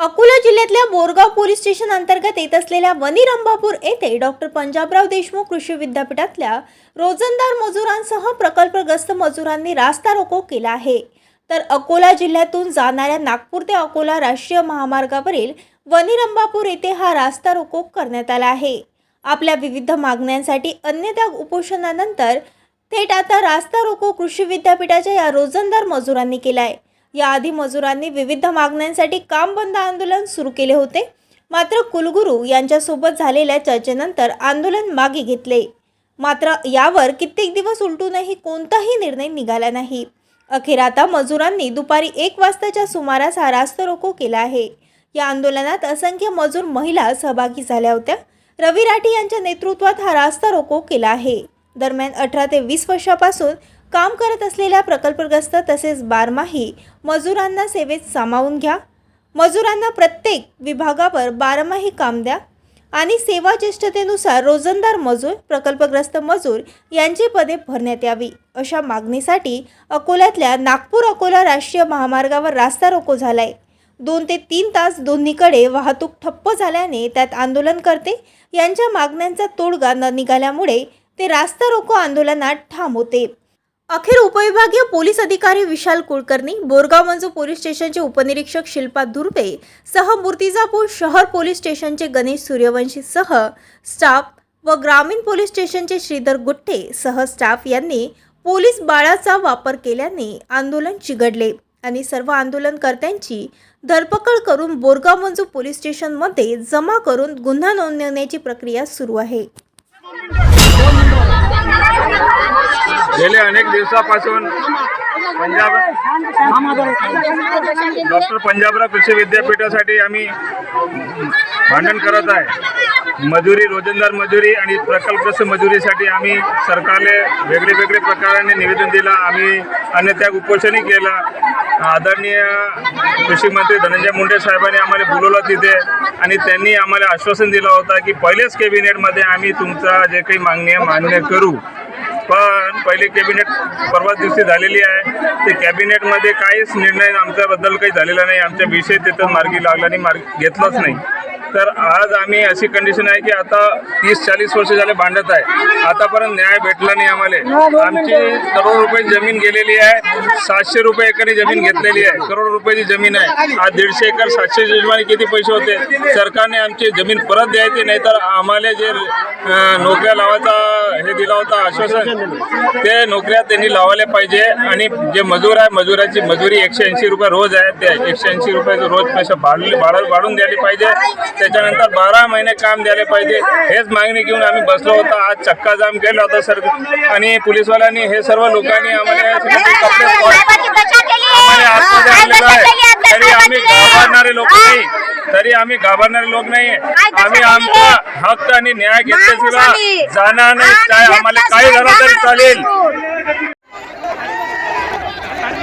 अकोला जिल्ह्यातल्या Borgaon police station अंतर्गत येत असलेल्या वनी रंभापूर येथे डॉक्टर पंजाबराव देशमुख कृषी विद्यापीठातल्या रोजंदार मजुरांसह प्रकल्पग्रस्त मजुरांनी रास्ता रोको केला आहे. तर अकोला जिल्ह्यातून जाणाऱ्या नागपूर ते अकोला राष्ट्रीय महामार्गावरील वनी रंभापूर येथे हा रास्ता रोको करण्यात आला आहे. आपल्या विविध मागण्यांसाठी अन्य त्या उपोषणानंतर थेट आता रास्ता रोको कृषी विद्यापीठाच्या या रोजंदार मजुरांनी केला आहे याआधी मजुरांनी विविध मागण्यांसाठी काम बंद आंदोलन सुरू केले होते. मात्र कुलगुरू यांच्यासोबत झालेल्या चर्चेनंतर आंदोलन मागे घेतले. मात्र यावर कित्येक दिवस उलटूनही कोणताही निर्णय निघाला नाही. अखेर आता मजुरांनी दुपारी एक वाजताच्या सुमारास हा रास्ता रोको केला आहे. या आंदोलनात असंख्य मजूर महिला सहभागी झाल्या होत्या. रवी राठी यांच्या नेतृत्वात हा रास्ता रोको केला आहे. दरम्यान अठरा ते वीस वर्षापासून काम करत असलेल्या प्रकल्पग्रस्त तसेच बारमाही मजुरांना सेवेत सामावून घ्या. मजुरांना प्रत्येक विभागावर बारमाही काम द्या. आणि सेवा ज्येष्ठतेनुसार रोजंदार मजूर प्रकल्पग्रस्त मजूर यांची पदे भरण्यात यावी अशा मागणीसाठी अकोल्यातल्या नागपूर अकोला राष्ट्रीय महामार्गावर रास्ता रोको आहे दोन ते तीन तास दोन्हीकडे वाहतूक ठप्प झाल्याने त्यात आंदोलनकर्ते यांच्या मागण्यांचा तोडगा न निघाल्यामुळे ते रास्ता रोको आंदोलनात ठाम होते. अखेर उपविभागीय पोलीस अधिकारी विशाल कुलकर्णी बोरगाव मंजू पोलीस स्टेशनचे उपनिरीक्षक शिल्पा दुर्वे सह मूर्तिजापूर शहर पोलीस स्टेशनचे गणेश सूर्यवंशी सह स्टाफ व ग्रामीण पोलीस स्टेशनचे श्रीधर गुट्टे सह स्टाफ यांनी पोलीस बाळाचा वापर केल्याने आंदोलन चिघडले आणि सर्व आंदोलनकर्त्यांची धरपकड करून बोरगाव मंजू पोलीस स्टेशनमध्ये जमा करून गुन्हा नोंदवण्याची प्रक्रिया सुरू आहे. गेल्या अनेक दिवसापासून पंजाब डॉक्टर पंजाबराव कृषी विद्यापीठासाठी आम्ही भांडण करत आहे. मजुरी रोजंदार मजुरी आणि प्रकल्पग्रस्त मजुरीसाठी आम्ही सरकारले वेगळे वेगळे प्रकाराने निवेदन दिलं. आम्ही अन्यथा उपोषणही केलं. आदरणीय कृषी मंत्री धनंजय मुंडे साहेबांनी आम्हाला बोलवलं तिथे आणि त्यांनी आम्हाला आश्वासन दिलं होतं की पहिलेच कॅबिनेटमध्ये आम्ही तुमचा जे काही मागणी आहे मान्य करू. पण पहिली कॅबिनेट परवाच दिवशी झालेली आहे. ते कॅबिनेटमध्ये काहीच निर्णय आमच्याबद्दल काही झालेला नाही. आमच्या विषय तिथं मार्गी लागला नाही मार्ग घेतलाच नाही. तर आज आम्ही अशी कंडिशन आहे की आता तीस चाळीस वर्ष झाले भांडत आहे. आतापर्यंत न्याय भेटला नाही आम्हाला. आमची करोड रुपये जमीन गेलेली आहे. सातशे रुपये एकरी जमीन घेतलेली आहे. करोड रुपयाची जमीन आहे. आज दीडशे एकर सातशे जजमानी किती पैसे होते? सरकारने आमची जमीन परत द्यायची नाही तर आम्हाला जे नोकऱ्या लावायचा हे दिला होता आश्वासन ते नोकऱ्या त्यांनी लावायला पाहिजे. आणि जे मजूर आहे मजुराची मजुरी एकशे ऐंशी रुपये रोज आहे. ते एकशे ऐंशी रुपये रोज पैसे वाढून द्यायला पाहिजे. त्याच्यानंतर बारा महिने काम द्यायला पाहिजे. हेच मागणी घेऊन आम्ही बसलो होतो. आज चक्का जाम केला होता सर. आणि पोलीसवाल्यांनी हे सर्व लोकांनी आम्हाला आहे. तरी आम्ही घाबरणारे लोक नाही. तरी आम्ही घाबरणारे लोक नाही. आम्ही आमचा हक्क आणि न्याय घेतल्याशिवाय जाणार नाही. आम्हाला काही झालं तरी चालेल.